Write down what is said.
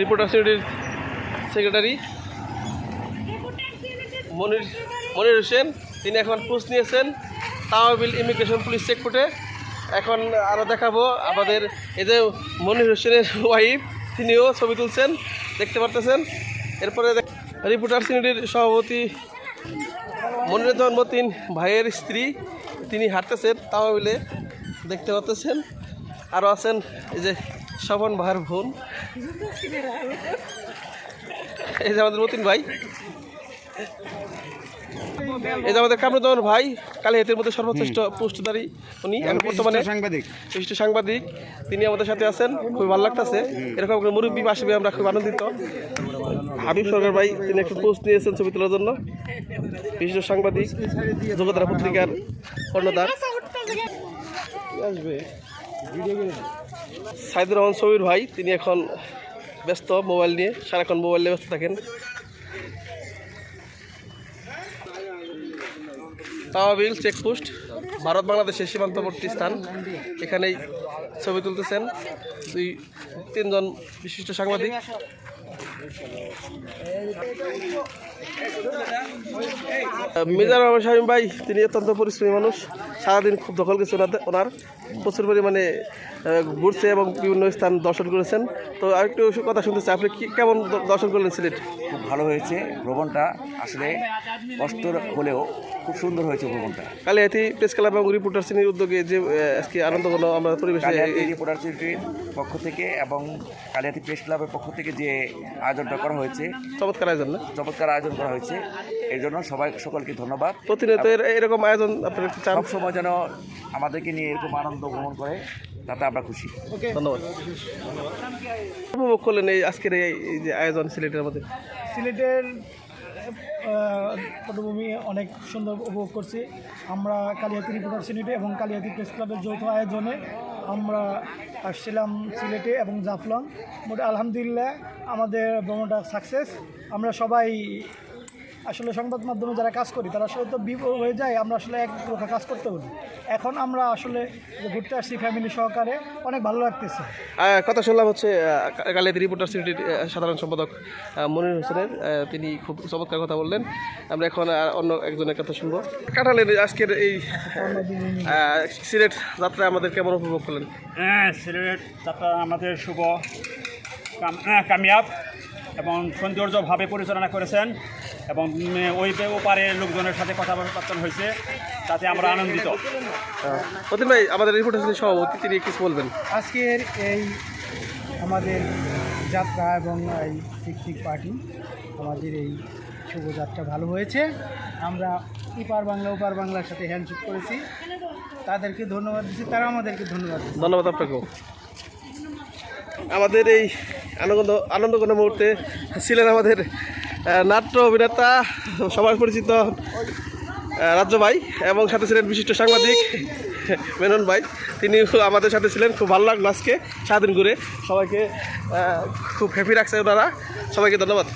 Reporters ইউনিটির secretary Monir Monir Hossain. তিনি এখন পোস্ট নিয়েছেন। তাওয়াবিল ইমিগ্রেশন পুলিশ চেকপোর্টে এখন আরও দেখাবো আমাদের এই যে মনির হোসেনের ওয়াইফ তিনিও ছবি তুলছেন, দেখতে পারতেছেন। এরপরে রিপোর্টার ইউনিটির সভাপতি মনিরুজ্জামান মতিন ভাইয়ের স্ত্রী। তিনি হাঁটতেছেন তাওয়াবিলে, দেখতে পাচ্ছেন আরও আছেন? এই যে স্বপন ভাইয়ের বোন। এই যে আমাদের মতিন ভাই। এই যে আমাদের কামরুজ্জামান ভাই কালিহাতের মধ্যে সর্বশ্রেষ্ঠ পোস্টধারী উনি এখন বর্তমানে সাংবাদিক। বিশিষ্ট সাংবাদিক। তিনি আমাদের সাথে আছেন খুবই ভালো লাগতেছে। এরকম মুরব্বী পাশে পেয়ে আমরা খুব আনন্দিত। হাবিব সরকার ভাই তিনি একটা পোস্ট নিয়েছেন ছবি তোলার জন্য। বিশিষ্ট সাংবাদিক যোগদারা পত্রিকার কর্ণধার। আসবে। সাইদুর রহমান সবির ভাই, তিনি এখন ব্যস্ত মোবাইল নিয়ে, সারাক্ষণ মোবাইল নিয়ে ব্যস্ত থাকেন। তাওয়াবিল চেকপোস্ট, ভারত বাংলাদেশের সীমান্তবর্তী স্থান। এখানেই ছবি তুলতেছেন দুই, তিনজন বিশিষ্ট সাংবাদিক। মিজানুর রহমান শামীম ভাই তিনি অত্যন্ত পরিশ্রমী মানুষ। সারাদিন খুব দখল গেছে ওনার। প্রচুর পরিমাণে ঘুরছে এবং বিভিন্ন স্থান দর্শন করেছেন। তো আরেকটু কথা শুনতে চাই আপনি কি কেমন দর্শন করলেন সিলেট? খুব ভালো হয়েছে ভ্রমণটা। আসলে কষ্ট হলেও খুব সুন্দর হয়েছে ভ্রমণটা। কালিয়াতি প্রেস ক্লাব এবং রিপোর্টার শ্রেণির উদ্যোগে যে আজকে আনন্দঘন আমরা পরিবেশে রিপোর্টার সিটির পক্ষ থেকে এবং কালিয়াতি প্রেস ক্লাবের পক্ষ থেকে যে আয়োজনটা করা হয়েছে। চমৎকার আয়োজন না? চমৎকার আয়োজন করা হয়েছে। এর জন্য সবাই সকলকে ধন্যবাদ। প্রতিনিয়ত এরকম আয়োজন আপনারা একটু চান? যেন আমাদেরকে নিয়ে এরকম আনন্দ ভ্রমণ করে তাতে আমরা খুশি। ধন্যবাদ। উপভোগ করলেন এই আজকের এই এই যে আয়োজন সিলেটের মধ্যে? সিলেটের পটভূমি অনেক সুন্দর উপভোগ করছি। আমরা কালিয়াতি রিপোর্টার সিনেটে এবং কালিয়াতি প্রেস ক্লাবের যৌথ আয়োজনে আমরা আসছিলাম সিলেটে এবং জাফলং। মোট আলহামদুলিল্লাহ আমাদের ভ্রমণটা সাকসেস আমরা সবাই আসলে সংবাদ মাধ্যমে যারা কাজ করি তারা আসলে তো বিপদ হয়ে যায় আমরা আসলে এক প্রকার কাজ করতে পারি এখন আমরা আসলে ঘুরতে আসছি ফ্যামিলি সহকারে অনেক ভালো লাগতেছে। কথা শুনলাম হচ্ছে কালিয়াতি রিপোর্টার সিটির সাধারণ সম্পাদক মনির হোসেনের তিনি খুব চমৎকার কথা বললেন। আমরা এখন আর অন্য একজনের কথা শুনব। কাটালেন আজকের এই সিলেট যাত্রা আমাদের কেমন উপভোগ করলেন? হ্যাঁ সিলেট যাত্রা আমাদের শুভ কাম- কামিয়াব এবং সৌন্দর্যভাবে পরিচালনা করেছেন। এবং ওই বে- ওপারে লোকজনের সাথে কথাবার্তা হয়েছে তাতে আমরা আনন্দিত। ভাই আমাদের রিপোর্টার সভাপতি তিনি কিছু বলবেন। আজকের এই আমাদের যাত্রা এবং এই পিকনিক পার্টি আমাদের এই শুভযাত্রা ভালো হয়েছে। আমরা ইপার বাংলা ওপার বাংলার সাথে হ্যান্ডশেক করেছি। তাদেরকে ধন্যবাদ দিচ্ছি তারা আমাদেরকে ধন্যবাদ ধন্যবাদ আপনাকেও। আমাদের এই আনন্দ আনন্দঘন মুহূর্তে ছিলেন আমাদের নাট্য অভিনেতা, সবার পরিচিত রাজ্য ভাই এবং সাথে ছিলেন বিশিষ্ট সাংবাদিক মেনন ভাই। তিনি আমাদের সাথে ছিলেন, খুব ভালো লাগল আজকে সারাদিন ঘুরে। সবাইকে খুব হ্যাপি রাখছে ওনারা। সবাইকে ধন্যবাদ।